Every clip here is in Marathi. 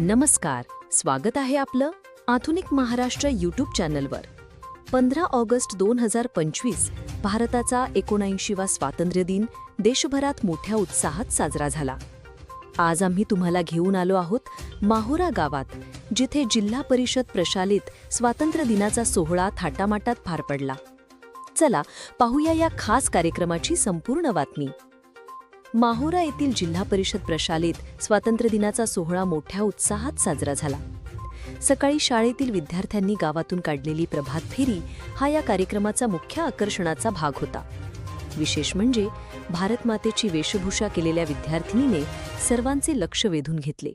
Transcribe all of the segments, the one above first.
नमस्कार स्वागत आहे आपलं आधुनिक महाराष्ट्र यूट्यूब चॅनलवर पंधरा ऑगस्ट दोन हजार पंचवीस भारताचा एकोणऐंशीवा स्वातंत्र्य दिन देशभरात मोठ्या उत्साहात साजरा झाला. आज आम्ही तुम्हाला घेऊन आलो आहोत माहुरा गावात जिथे जिल्हा परिषद प्रशालित स्वातंत्र्य दिनाचा सोहळा थाटामाटात पार पडला. चला पाहूया या खास कार्यक्रमाची संपूर्ण बातमी. माहुरा येथील जिल्हा परिषद प्रशालेत स्वातंत्र्य दिनाचा सोहळा मोठ्या उत्साहात साजरा झाला. सकाळी शाळेतील विद्यार्थ्यांनी गावातून काढलेली प्रभात फेरी हा या कार्यक्रमाचा मुख्य आकर्षणाचा भाग होता. विशेष म्हणजे भारतमातेची वेशभूषा केलेल्या विद्यार्थिनीने सर्वांचे लक्ष वेधून घेतले.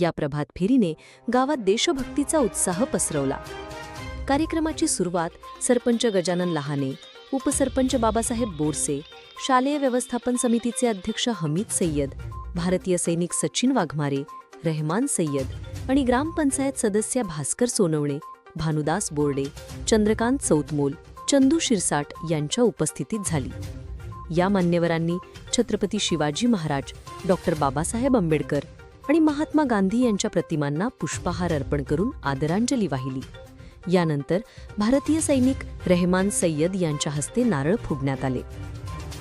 या प्रभात फेरीने गावात देशभक्तीचा उत्साह पसरवला. कार्यक्रमाची सुरुवात सरपंच गजानन लहाने उपसरपंच बाबासाहेब बोरसे शालेय व्यवस्थापन समितीचे अध्यक्ष हमीद सय्यद भारतीय सैनिक सचिन वाघमारे रहमान सय्यद आणि ग्रामपंचायत सदस्य भास्कर सोनवणे भानुदास बोर्डे चंद्रकांत चौतमोल चंदू शिरसाट यांच्या उपस्थितीत झाली. या मान्यवरांनी छत्रपती शिवाजी महाराज डॉक्टर बाबासाहेब आंबेडकर आणि महात्मा गांधी यांच्या प्रतिमांना पुष्पहार अर्पण करून आदरांजली वाहिली. यानंतर भारतीय सैनिक रहमान सय्यद यांच्या हस्ते नारळ फोडण्यात आले.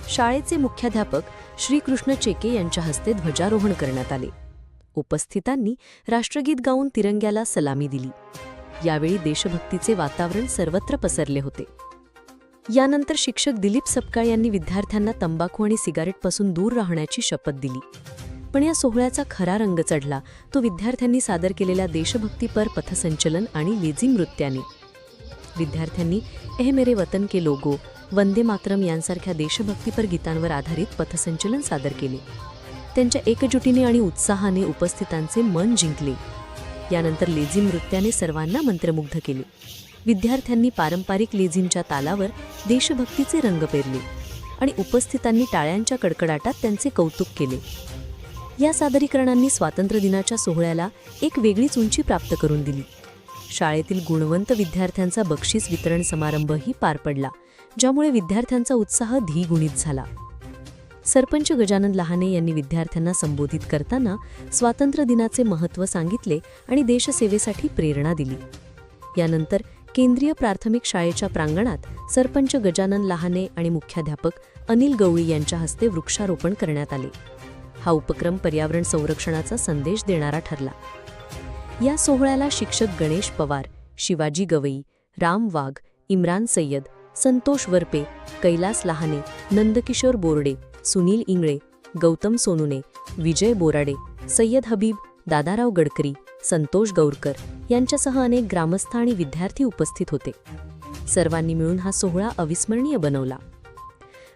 शाळेचे मुख्याध्यापक श्रीकृष्ण चेके यांच्या हस्ते ध्वजारोहण करण्यात आले. उपस्थितांनी राष्ट्रगीत गाऊन तिरंग्याला सलामी दिली. यावेळी देशभक्तीचे वातावरण सर्वत्र पसरले होते. यानंतर शिक्षक दिलीप सपकाळ यांनी विद्यार्थ्यांना तंबाखू आणि सिगारेटपासून दूर राहण्याची शपथ दिली. पण या सोहळ्याचा खरा रंग चढला तो विद्यार्थ्यांनी सादर केलेल्या देशभक्तीपर पथसंचलन आणि लेझिंग नृत्याने. विद्यार्थ्यांनी एह मेरे वतन के लोगो वंदे मातरम यांसारख्या देशभक्तीपर गीतांवर आधारित पथसंचलन सादर केले. त्यांच्या एकजुटीने आणि उत्साहाने उपस्थितांचे मन जिंकले. यानंतर लेझिम नृत्याने सर्वांना मंत्रमुग्ध केले. विद्यार्थ्यांनी पारंपरिक लेझिमच्या तालावर देशभक्तीचे रंग पेरले आणि उपस्थितांनी टाळ्यांच्या कडकडाटात त्यांचे कौतुक केले. या सादरीकरणांनी स्वातंत्र्य दिनाच्या सोहळ्याला एक वेगळीच उंची प्राप्त करून दिली. शाळेतील गुणवंत विद्यार्थ्यांचा बक्षीस वितरण समारंभही पार पडला. ज्यामुळे विद्यार्थ्यांचा उत्साह धीगुणित झाला. सरपंच गजानन लहाने यांनी विद्यार्थ्यांना संबोधित करताना स्वातंत्र्य दिनाचे महत्त्व सांगितले आणि देशसेवेसाठी प्रेरणा दिली. यानंतर केंद्रीय प्राथमिक शाळेच्या प्रांगणात सरपंच गजानन लहाने आणि मुख्याध्यापक अनिल गवळी यांच्या हस्ते वृक्षारोपण करण्यात आले. हा उपक्रम पर्यावरण संरक्षणाचा संदेश देणारा ठरला. या सोहळ्याला शिक्षक गणेश पवार शिवाजी गवई राम वाघ इम्रान सय्यद संतोष वरपे कैलास लहाने नंदकिशोर बोर्डे सुनील इंगळे गौतम सोनुने विजय बोराडे सय्यद हबीब दादाराव गडकरी संतोष गौरकर यांच्यासह अनेक ग्रामस्थ आणि विद्यार्थी उपस्थित होते. सर्वांनी मिळून हा सोहळा अविस्मरणीय बनवला.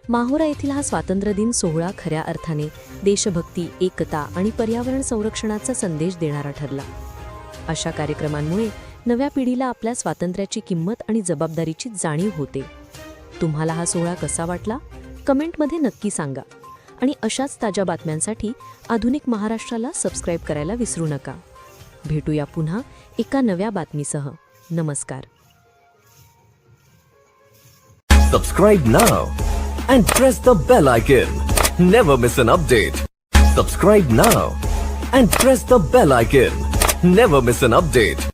माहोरा येथील हा स्वातंत्र्य दिन सोहळा खऱ्या अर्थाने देशभक्ती एकता आणि पर्यावरण संरक्षणाचा संदेश देणारा ठरला. अशा कार्यक्रमांमुळे नव्या पिढीला आपल्या स्वातंत्र्याची किंमत आणि जबाबदारीची जाणीव होते तुम्हाला हा सोहळा कसा वाटला कमेंटमध्ये नक्की सांगा आणि अशाच ताज्या बातम्यांसाठी आधुनिक महाराष्ट्राला सबस्क्राईब करायला विसरू नका भेटूया पुन्हा एका नव्या बातमीसह नमस्कार Subscribe now and press the bell icon. Never miss an update. Subscribe now and press the bell icon. Never miss an update.